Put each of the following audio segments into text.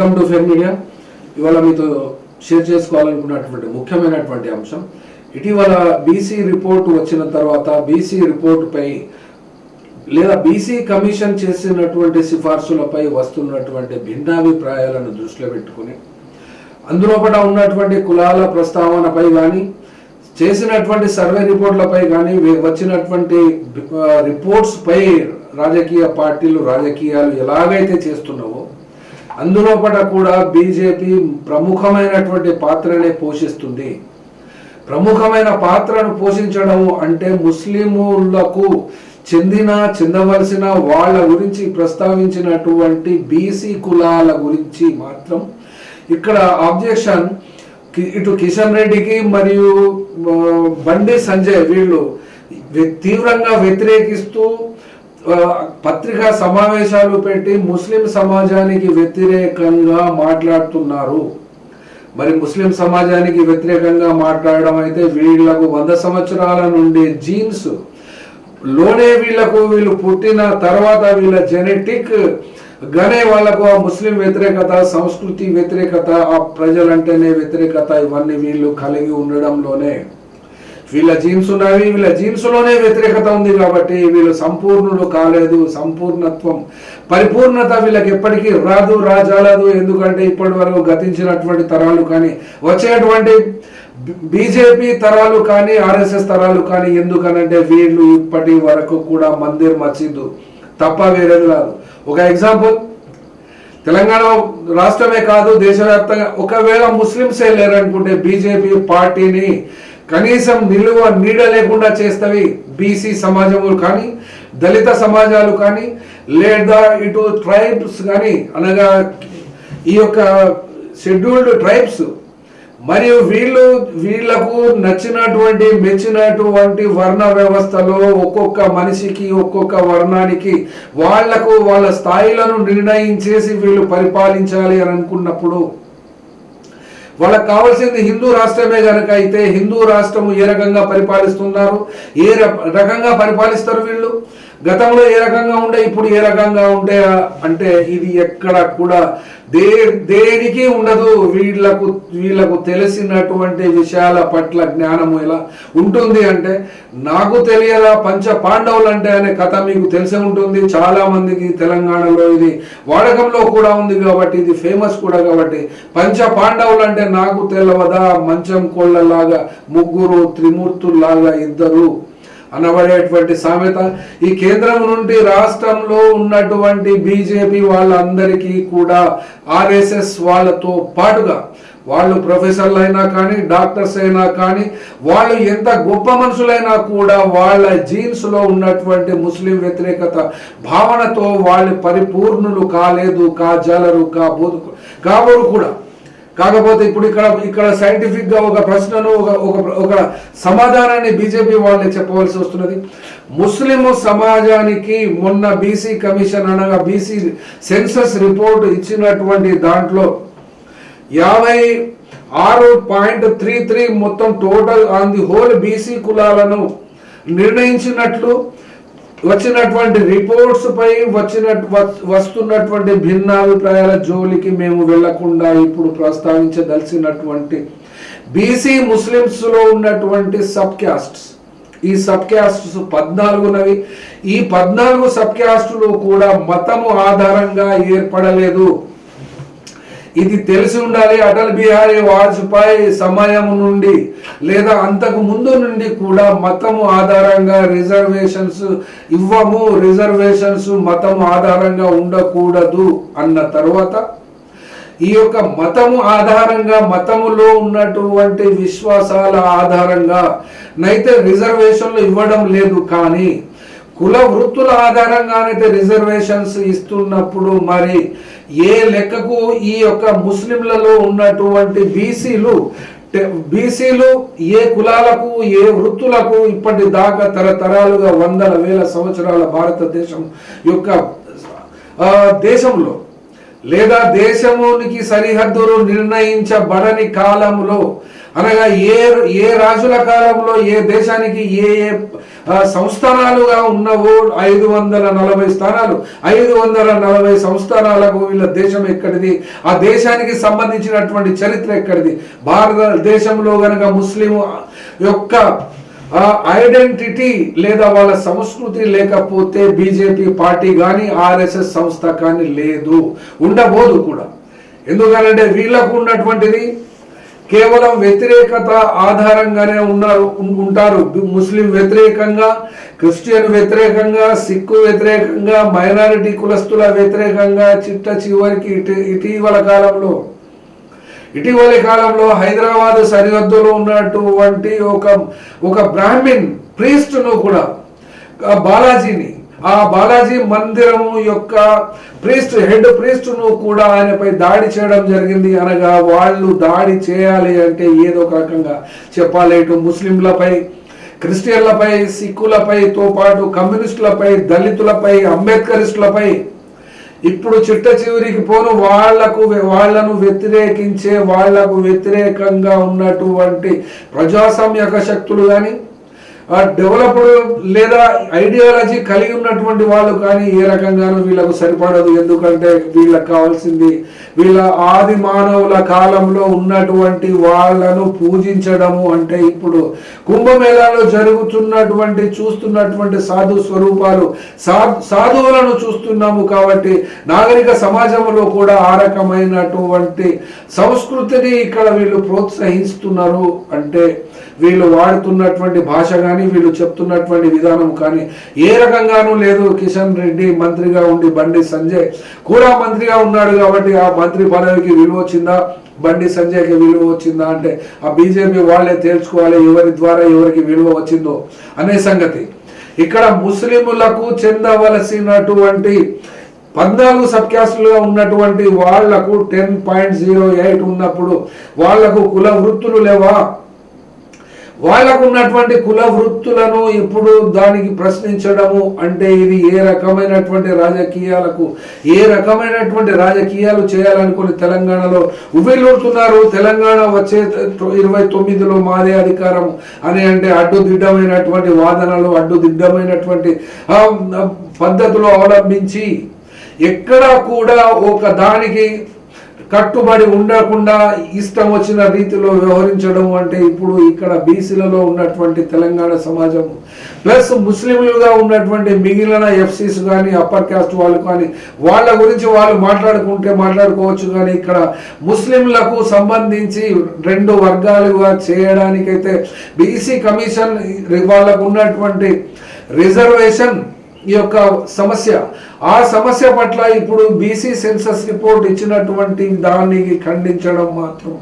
Welcome to fair media ఇవాళ మీతో share చేసుకోవాలనుకున్నటువంటి ముఖ్యమైనటువంటి అంశం. ఇటీవల బీసీ రిపోర్ట్ వచ్చిన తర్వాత బీసీ రిపోర్టుపై లేదా బీసీ కమిషన్ చేసినటువంటి సిఫార్సులపై వస్తున్నటువంటి భిన్నాభిప్రాయాలను దృష్టిలో పెట్టుకుని అందులో ఉన్నటువంటి కులాల ప్రస్తావనపై కానీ చేసినటువంటి సర్వే రిపోర్ట్లపై కానీ వచ్చినటువంటి రిపోర్ట్స్పై రాజకీయ పార్టీలు రాజకీయాలు ఎలాగైతే చేస్తున్నావో అందులోపట కూడా బీజేపీ ప్రముఖమైనటువంటి పాత్రనే పోషిస్తుంది. ప్రముఖమైన పాత్రను పోషించడం అంటే ముస్లిములకు చెందిన చెందవలసిన వాళ్ళ గురించి ప్రస్తావించినటువంటి బీసీ కులాల గురించి మాత్రం ఇక్కడ ఆబ్జెక్షన్ ఇటు కిషన్ రెడ్డికి మరియు బండి సంజయ్ వీళ్ళు తీవ్రంగా వ్యతిరేకిస్తూ పత్రికా సమావేశాలు పెట్టి ముస్లిం సమాజానికి వ్యతిరేకంగా మాట్లాడుతున్నారు. మరి ముస్లిం సమాజానికి వ్యతిరేకంగా మాట్లాడడం అయితే వీళ్ళకు వంద సంవత్సరాల నుండి జీన్స్లోనే వీళ్ళకు వీళ్ళు పుట్టిన తర్వాత వీళ్ళ జెనెటిక్ గానే వాళ్ళకు ఆ ముస్లిం వ్యతిరేకత సంస్కృతి వ్యతిరేకత ఆ ప్రజలంటేనే వ్యతిరేకత ఇవన్నీ వీళ్ళు కలిగి ఉండడంలోనే వీళ్ళ జీన్స్ ఉన్నవి వీళ్ళ జీన్స్లోనే వ్యతిరేకత ఉంది కాబట్టి వీళ్ళు సంపూర్ణులు కాలేదు సంపూర్ణత్వం. పరిపూర్ణత వీళ్ళకి ఎప్పటికీ రాదు రాజాలదు. ఎందుకంటే ఇప్పటి వరకు గతించినటువంటి తరాలు కానీ వచ్చేటువంటి బీజేపీ తరాలు కానీ ఆర్ఎస్ఎస్ తరాలు కానీ ఎందుకనంటే వీళ్ళు ఇప్పటి వరకు కూడా మందిర్ మసీదు తప్ప వేరేది రాదు ఒక ఎగ్జాంపుల్ తెలంగాణ రాష్ట్రమే కాదు దేశవ్యాప్తంగా. ఒకవేళ ముస్లింసే లేరనుకుంటే బీజేపీ పార్టీని కనీసం నిలువ నీడ లేకుండా చేస్తవి బీసీ సమాజములు కానీ దళిత సమాజాలు కానీ లేదా ఇటు ట్రైబ్స్ కానీ అనగా ఈ యొక్క షెడ్యూల్డ్ ట్రైబ్స్. మరియు వీళ్ళు వీళ్ళకు నచ్చినటువంటి మెచ్చినటువంటి వర్ణ వ్యవస్థలో ఒక్కొక్క మనిషికి ఒక్కొక్క వర్ణానికి వాళ్ళకు వాళ్ళ స్థాయిలను నిర్ణయించేసి వీళ్ళు పరిపాలించాలి అని అనుకున్నప్పుడు వాళ్ళకి కావాల్సింది హిందూ రాష్ట్రమే కనుక అయితే హిందూ రాష్ట్రము ఏ రకంగా పరిపాలిస్తున్నారు? ఏ రకంగా పరిపాలిస్తారు వీళ్ళు? గతంలో ఏ రకంగా ఉండే ఇప్పుడు ఏ రకంగా ఉండే అంటే ఇది ఎక్కడ కూడా దే దేనికి ఉండదు. వీళ్ళకు వీళ్ళకు తెలిసినటువంటి విషయాల పట్ల జ్ఞానము ఎలా ఉంటుంది అంటే నాకు తెలియదా పంచ పాండవులు అంటే అనే కథ మీకు తెలిసే ఉంటుంది. చాలా మందికి తెలంగాణలో ఇది వాడకంలో కూడా ఉంది కాబట్టి ఇది ఫేమస్ కూడా కాబట్టి. పంచ పాండవులు అంటే నాకు తెలవదా? మంచం కోళ్ళలాగా ముగ్గురు త్రిమూర్తుల్లాగా ఇద్దరు అనబడేటువంటి సామెత. ఈ కేంద్రం నుండి రాష్ట్రంలో ఉన్నటువంటి బీజేపీ వాళ్ళందరికీ కూడా ఆర్ఎస్ఎస్ వాళ్ళతో పాటుగా వాళ్ళు ప్రొఫెసర్లు అయినా కానీ డాక్టర్స్ అయినా కానీ వాళ్ళు ఎంత గొప్ప మనుషులైనా కూడా వాళ్ళ జీన్స్లో ఉన్నటువంటి ముస్లిం వ్యతిరేకత భావనతో వాళ్ళు పరిపూర్ణులు కాలేదు కాజాలరు కాబోదు కాబోరు కూడా. కాకపోతే ఇప్పుడు ఇక్కడ ఇక్కడ సైంటిఫిక్గా ఒక ప్రశ్నను ఒక ఒక ఒక సమాధానాన్ని బీజేపీ వాళ్ళే చెప్పవలసి వస్తున్నది. ముస్లిం సమాజానికి మొన్న బీసీ కమిషన్ అనగా బీసీ సెన్సస్ రిపోర్ట్ ఇచ్చినటువంటి దాంట్లో యాభై ఆరు పాయింట్ త్రీ త్రీ మొత్తం total on the whole BC కులాలను నిర్ణయించినట్లు వచ్చినటువంటి రిపోర్ట్స్ పై వచ్చిన వస్తున్నటువంటి భిన్నాభిప్రాయాల జోలికి మేము వెళ్ళకుండా ఇప్పుడు ప్రస్తావించదలిసినటువంటి బీసీ ముస్లిమ్స్లో ఉన్నటువంటి సబ్ క్యాస్ట్స్ ఈ సబ్ క్యాస్ట్స్ పద్నాలుగున్నవి ఈ పద్నాలుగు సబ్ క్యాస్టులు కూడా మతము ఆధారంగా ఏర్పడలేదు. ఇది తెలిసి ఉండాలి. అటల్ బిహారీ వాజ్పేయి సమయం నుండి లేదా అంతకు ముందు నుండి కూడా మతము ఆధారంగా రిజర్వేషన్స్ ఇవ్వము రిజర్వేషన్స్ మతము ఆధారంగా ఉండకూడదు అన్న తర్వాత ఈ యొక్క మతము ఆధారంగా మతములో ఉన్నటువంటి విశ్వాసాల ఆధారంగా నైతే రిజర్వేషన్లు ఇవ్వడం లేదు కానీ కుల వృత్తుల ఆధారంగానైతే రిజర్వేషన్స్ ఇస్తున్నప్పుడు మరి ఏ లెక్కకు ఈ యొక్క ముస్లింలలో ఉన్నటువంటి బీసీలు బీసీలు ఏ కులాలకు ఏ వృత్తులకు ఇప్పటి దాకా తరతరాలుగా వందల వేల సంవత్సరాల భారతదేశం యొక్క దేశంలో లేదా దేశమునికి సరిహద్దులు నిర్ణయించబడని కాలంలో అనగా ఏ ఏ రాజుల కాలంలో ఏ దేశానికి ఏ ఏ సంస్థానాలుగా ఉన్నవో ఐదు వందల నలభై స్థానాలు. ఐదు వందల నలభై సంస్థానాలకు వీళ్ళ దేశం ఎక్కడిది? ఆ దేశానికి సంబంధించినటువంటి చరిత్ర ఎక్కడిది? భారతదేశంలో గనక ముస్లిం యొక్క ఐడెంటిటీ లేదా వాళ్ళ సంస్కృతి లేకపోతే బీజేపీ పార్టీ కానీ ఆర్ఎస్ఎస్ సంస్థ కానీ లేదు. ఉండబోదు కూడా. ఎందుకనంటే వీళ్ళకు ఉన్నటువంటిది కేవలం వ్యతిరేకత ఆధారంగానే ఉన్నారు ఉంటారు. ముస్లిం వ్యతిరేకంగా క్రిస్టియన్ వ్యతిరేకంగా సిక్కు వ్యతిరేకంగా మైనారిటీ కులస్తుల వ్యతిరేకంగా చిట్ట చివరికి ఇటీ ఇటీవల కాలంలో ఇటీవలి కాలంలో హైదరాబాద్ సరిహద్దులో ఉన్నటువంటి ఒక ఒక బ్రాహ్మిన్ ప్రీస్ట్ను కూడా బాలాజీని ఆ బాలాజీ మందిరం యొక్క ప్రీస్ట్ హెడ్ ప్రీస్ట్ను కూడా ఆయనపై దాడి చేయడం జరిగింది అనగా వాళ్ళు దాడి చేయాలి అంటే ఏదో ఒక రకంగా చెప్పాలి. ఇటు ముస్లింలపై క్రిస్టియన్లపై సిక్కులపైతో పాటు కమ్యూనిస్టులపై దళితులపై అంబేద్కరిస్టులపై ఇప్పుడు చిట్ట చివరికి పోను వాళ్ళకు వాళ్ళను వ్యతిరేకించే వాళ్ళకు వ్యతిరేకంగా ఉన్నటువంటి ప్రజాస్వామ్యక శక్తులు కానీ డెవలప్డ్ లేదా ఐడియాలజీ కలిగి ఉన్నటువంటి వాళ్ళు కానీ ఏ రకంగానూ వీళ్ళకు సరిపడదు. ఎందుకంటే వీళ్ళకి కావాల్సింది వీళ్ళ ఆది మానవుల కాలంలో ఉన్నటువంటి వాళ్ళను పూజించడము అంటే ఇప్పుడు కుంభమేళాలో జరుగుతున్నటువంటి చూస్తున్నటువంటి సాధు స్వరూపాలు సా సాధువులను చూస్తున్నాము కాబట్టి నాగరిక సమాజంలో కూడా ఆ రకమైనటువంటి సంస్కృతిని ఇక్కడ వీళ్ళు ప్రోత్సహిస్తున్నారు అంటే వీళ్ళు వాడుతున్నటువంటి భాష కానీ వీళ్ళు చెప్తున్నటువంటి విధానం కానీ ఏ రకంగానూ లేదు. కిషన్ రెడ్డి మంత్రిగా ఉండి బండి సంజయ్ కూడా మంత్రిగా ఉన్నాడు కాబట్టి ఆ మంత్రి పదవికి విలువ వచ్చిందా? బండి సంజయ్కి విలువ వచ్చిందా? అంటే ఆ బీజేపీ వాళ్ళే తేల్చుకోవాలి. ఎవరి ద్వారా ఎవరికి విలువ వచ్చిందో అనే సంగతి. ఇక్కడ ముస్లిములకు చెందవలసినటువంటి పద్నాలుగు సబ్ ఉన్నటువంటి వాళ్ళకు టెన్ పాయింట్ జీరో ఎయిట్ ఉన్నప్పుడు వాళ్ళకు కుల వృత్తులు లేవా? వాళ్ళకు ఉన్నటువంటి కుల వృత్తులను ఇప్పుడు దానికి ప్రశ్నించడము అంటే ఇది ఏ రకమైనటువంటి రాజకీయాలకు ఏ రకమైనటువంటి రాజకీయాలు చేయాలనుకుని తెలంగాణలో ఉవ్విల్లుతున్నారు తెలంగాణ వచ్చే ఇరవై తొమ్మిదిలో మాదే అధికారం అని అంటే అడ్డుదిడ్డమైనటువంటి వాదనలు అడ్డుదిడ్డమైనటువంటి పద్ధతులు అవలంబించి ఎక్కడా కూడా ఒక దానికి కట్టుబడి ఉండకుండా ఇష్టం వచ్చిన రీతిలో వ్యవహరించడం అంటే ఇప్పుడు ఇక్కడ బీసీలలో ఉన్నటువంటి తెలంగాణ సమాజం ప్లస్ ముస్లింలుగా ఉన్నటువంటి మిగిలిన ఎఫ్సీస్ కానీ అప్పర్ కాస్ట్ వాళ్ళు కానీ వాళ్ళ గురించి వాళ్ళు మాట్లాడుకుంటే మాట్లాడుకోవచ్చు కానీ ఇక్కడ ముస్లింలకు సంబంధించి రెండు వర్గాలుగా చేయడానికైతే బీసీ కమిషన్ వాళ్ళకు ఉన్నటువంటి రిజర్వేషన్ ఈ యొక్క సమస్య. ఆ సమస్య పట్ల ఇప్పుడు బీసీ సెన్సస్ రిపోర్ట్ ఇచ్చినటువంటి దాన్ని ఖండించడం మాత్రం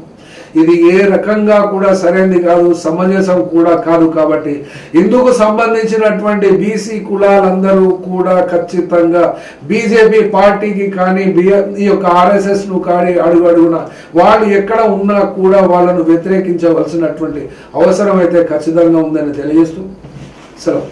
ఇది ఏ రకంగా కూడా సరైనది కాదు సమంజసం కూడా కాదు కాబట్టి. ఇందుకు సంబంధించినటువంటి బీసీ కులాలందరూ కూడా ఖచ్చితంగా బీజేపీ పార్టీకి కానీ బి- ఈ యొక్క ఆర్ఎస్ఎస్ను కానీ అడుగు అడుగున వాళ్ళు ఎక్కడ ఉన్నా కూడా వాళ్ళను వ్యతిరేకించవలసినటువంటి అవసరం అయితే ఖచ్చితంగా ఉందని తెలియజేస్తూ సెలవు.